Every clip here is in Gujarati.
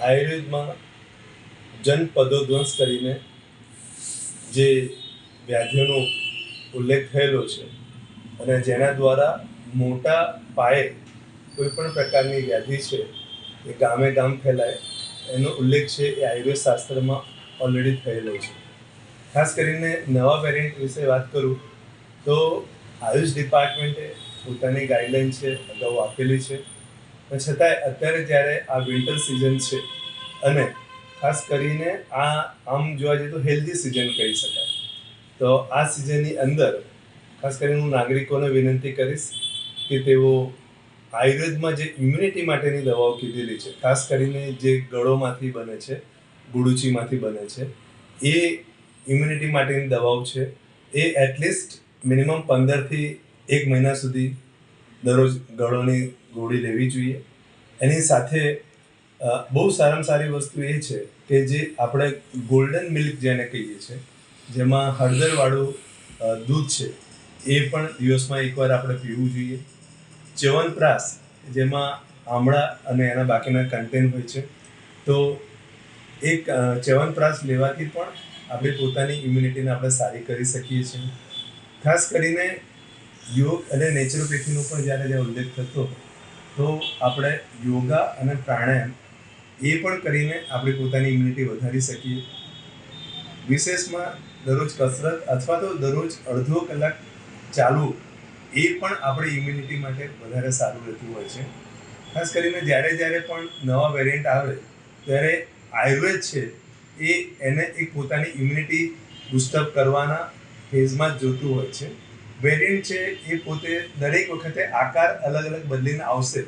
આયુર્વેદમાં જનપદોધ્વંસ કરીને જે વ્યાધિઓનો ઉલ્લેખ થયેલો છે અને જેના દ્વારા મોટા પાયે કોઈ પણ પ્રકારની વ્યાધિ છે એ ગામે ગામ ફેલાય, એનો ઉલ્લેખ છે એ આયુર્વેદ શાસ્ત્રમાં ઓલરેડી થયેલો છે. ખાસ કરીને નવા વેરિયન્ટ વિશે વાત કરું તો આયુષ ડિપાર્ટમેન્ટે પોતાની ગાઈડલાઈન છે, અગાઉ આપેલી છે. પણ છતાંય અત્યારે જ્યારે આ વિન્ટર સિઝન છે અને ખાસ કરીને આ આમ જોવા જઈએ તો હેલ્ધી સિઝન કહી શકાય. તો આ સિઝનની અંદર ખાસ કરીને હું નાગરિકોને વિનંતી કરીશ કે તેઓ આયુર્વેદમાં જે ઇમ્યુનિટી માટેની દવાઓ કીધેલી છે, ખાસ કરીને જે ગળોમાંથી બને છે, ગુડુચીમાંથી બને છે, એ ઇમ્યુનિટી માટેની દવાઓ છે. એ એટલીસ્ટ મિનિમમ પંદરથી એક મહિના સુધી દરરોજ ગળોની ગોળી લેવી જોઈએ. એની સાથે બહુ સારામાં સારી વસ્તુ એ છે કે જે આપણે ગોલ્ડન મિલ્ક જેને કહીએ છીએ જેમાં હળદરવાળું દૂધ છે, એ પણ દિવસમાં એકવાર આપણે પીવું જોઈએ. ચ્યવનપ્રાશ જેમાં આમળા અને એના બાકીના કન્ટેન હોય છે. તો એક ચ્યવનપ્રાસ લેવાથી પણ આપણે પોતાની ઇમ્યુનિટીને આપણે સારી કરી શકીએ છીએ. ખાસ કરીને યોગ અને નેચરોપેથીનો પણ જ્યારે જ્યારે ઉલ્લેખ થતો તો આપણે યોગા અને પ્રાણાયામ એ પણ કરીને આપણી પોતાની ઇમ્યુનિટી વધારી શકીએ. વિશેષમાં દરરોજ કસરત અથવા તો દરરોજ અડધો કલાક ચાલવું એ પણ આપણી ઇમ્યુનિટી માટે વધારે સારું રહેતું હોય છે. ખાસ કરીને જ્યારે જ્યારે પણ નવા વેરિયન્ટ આવે, ત્યારે આયુર્વેદ છે એ એને એક પોતાની ઇમ્યુનિટી બુસ્ટઅપ કરવાના ફેઝમાં જ જોતું હોય છે. વેરિયન્ટ છે એ પોતે દરેક વખતે આકાર અલગ અલગ બદલીને આવશે.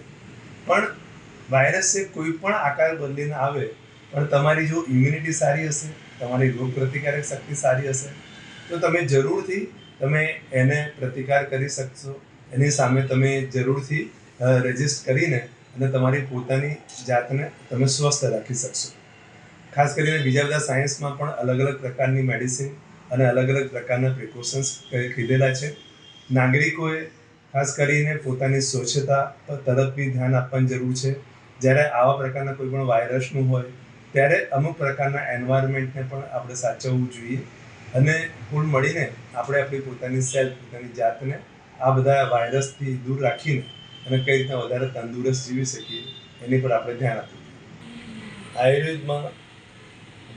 પણ વાયરસ છે કોઈ પણ આકાર બદલીને આવે, પણ તમારી જો ઇમ્યુનિટી સારી હશે, તમારી રોગ પ્રતિકારક શક્તિ સારી હશે, તો તમે જરૂરથી તમે એને પ્રતિકાર કરી શકશો. એની સામે તમે જરૂરથી રજિસ્ટ કરીને અને તમારી પોતાની જાતને તમે સ્વસ્થ રાખી શકશો. ખાસ કરીને બીજા બધા સાયન્સમાં પણ અલગ અલગ પ્રકારની મેડિસિન અને અલગ અલગ પ્રકારના પ્રિકોશન્સ કીધેલા છે. નાગરિકોએ ખાસ કરીને પોતાની સ્વચ્છતા તરફ બી ધ્યાન આપવાની જરૂર છે. જ્યારે આવા પ્રકારના કોઈ પણ વાયરસનું હોય, ત્યારે અમુક પ્રકારના એન્વાયરમેન્ટને પણ આપણે સાચવવું જોઈએ. અને કુલ મળીને આપણે આપણી પોતાની સેલ્ફ પોતાની જાતને આ બધા વાયરસથી દૂર રાખીને અને કઈ રીતના વધારે તંદુરસ્ત જીવી શકીએ, એની પર આપણે ધ્યાન આપવું આયુર્વેદમાં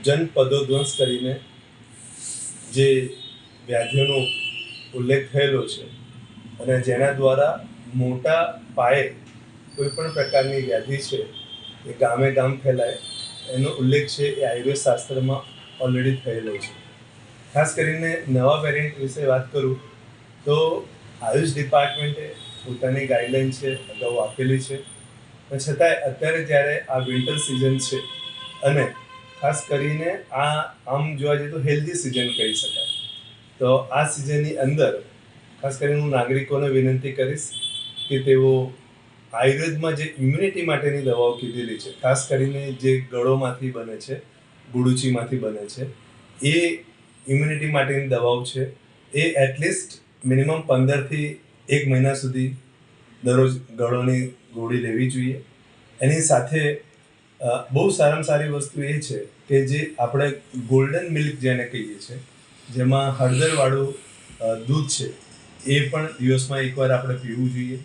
જનપદોધ્વંસ કરીને જે વ્યાધિઓનો ઉલ્લેખ થયેલો છે. અને જેના દ્વારા મોટા પાયે કોઈ પણ પ્રકારની વ્યાધિ છે, એ ગામે ગામ ફેલાય, એનો ઉલ્લેખ છે એ આયુર્વેદ શાસ્ત્રમાં ઓલરેડી થયેલો છે. ખાસ કરીને નવા વેરિયન્ટ વિશે વાત કરું, તો આયુષ ડિપાર્ટમેન્ટે પોતાની ગાઈડલાઈન છે, અગાઉ આપેલી છે. પણ છતાંય અત્યારે જ્યારે આ વિન્ટર સિઝન છે, અને ખાસ કરીને આ આમ જોવા જઈએ તો હેલ્ધી સિઝન કહી શકાય. તો આ સિઝનની અંદર, ખાસ કરીને હું નાગરિકોને વિનંતી કરીશ કે તેઓ આયુર્વેદમાં જે ઇમ્યુનિટી માટેની દવાઓ કીધેલી છે, ખાસ કરીને જે ગળોમાંથી બને છે, ગુડુચીમાંથી બને છે, એ ઇમ્યુનિટી માટેની દવાઓ છે. એ એટલીસ્ટ મિનિમમ પંદરથી એક મહિના સુધી દરરોજ ગળોની ગોળી લેવી જોઈએ. એની સાથે બહુ સારામાં સારી વસ્તુ એ છે કે જે આપણે ગોલ્ડન મિલ્ક જેને કહીએ છીએ જેમાં હળદરવાળું દૂધ છે, એ પણ દિવસમાં એકવાર આપણે પીવું જોઈએ.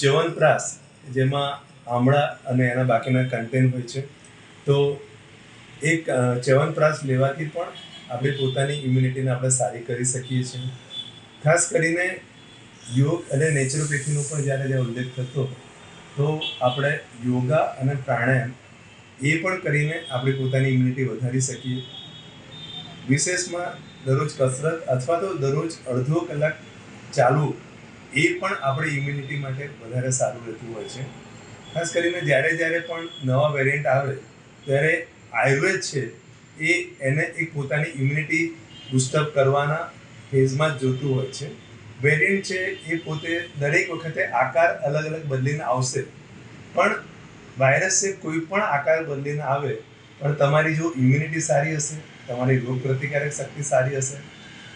ચ્યવનપ્રાસ જેમાં આમળા અને એના બાકીના કન્ટેન હોય છે. તો એક ચ્યવનપ્રાસ લેવાથી પણ આપણે પોતાની ઇમ્યુનિટીને આપણે સારી કરી શકીએ છીએ. ખાસ કરીને યોગ અને નેચરોપેથીનો પણ જ્યારે જ્યારે ઉલ્લેખ થતો, તો આપણે યોગા અને પ્રાણાયામ એ પણ કરીને આપણે પોતાની ઇમ્યુનિટી વધારી શકીએ. વિશેષમાં દરરોજ કસરત અથવા તો દરરોજ અડધો કલાક ચાલવું, એ પણ આપણી ઇમ્યુનિટી માટે વધારે સારું રહેતું હોય છે. ખાસ કરીને જ્યારે જ્યારે પણ નવા વેરિયન્ટ આવે, ત્યારે આયુર્વેદ છે, એ એને એક પોતાની ઇમ્યુનિટી બુસ્ટઅપ કરવાના ફેઝમાં જ જોતું હોય છે. વેરિયન્ટ છે, એ પોતે દરેક વખતે આકાર અલગ અલગ બદલીને આવશે. પણ વાયરસ છે કોઈ પણ આકાર બદલીને આવે, પણ તમારી જો ઇમ્યુનિટી સારી હશે તમારી રોગ પ્રતિકારક શક્તિ સારી હશે,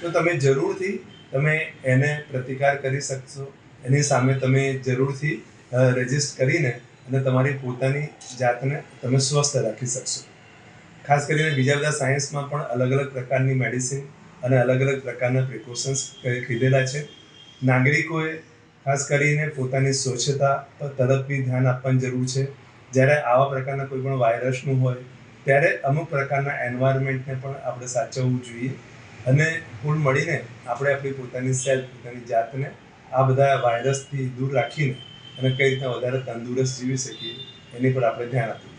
તો તમે જરૂરથી તમે એને પ્રતિકાર કરી શકશો. એની સામે તમે જરૂરથી રજિસ્ટ કરીને અને તમારી પોતાની જાતને તમે સ્વસ્થ રાખી શકશો. ખાસ કરીને બીજા બધા સાયન્સમાં પણ અલગ અલગ પ્રકારની મેડિસિન અને અલગ અલગ પ્રકારના પ્રિકોશન્સ કીધેલા છે. નાગરિકોએ ખાસ કરીને પોતાની સ્વચ્છતા પર તરફ બી ધ્યાન આપવાની જરૂર છે. જ્યારે આવા પ્રકારના કોઈ પણ વાયરસનું હોય ત્યારે અમુક પ્રકારના એન્વાયરમેન્ટને પણ આપણે સાચવવું જોઈએ અને કુલ મળીને આપણે આપણી પોતાની સેલ્ફ પોતાની જાતને આ બધા વાયરસથી દૂર રાખીને અને કઈ રીતના વધારે તંદુરસ્ત જીવી શકીએ એની પર આપણે ધ્યાન આપવું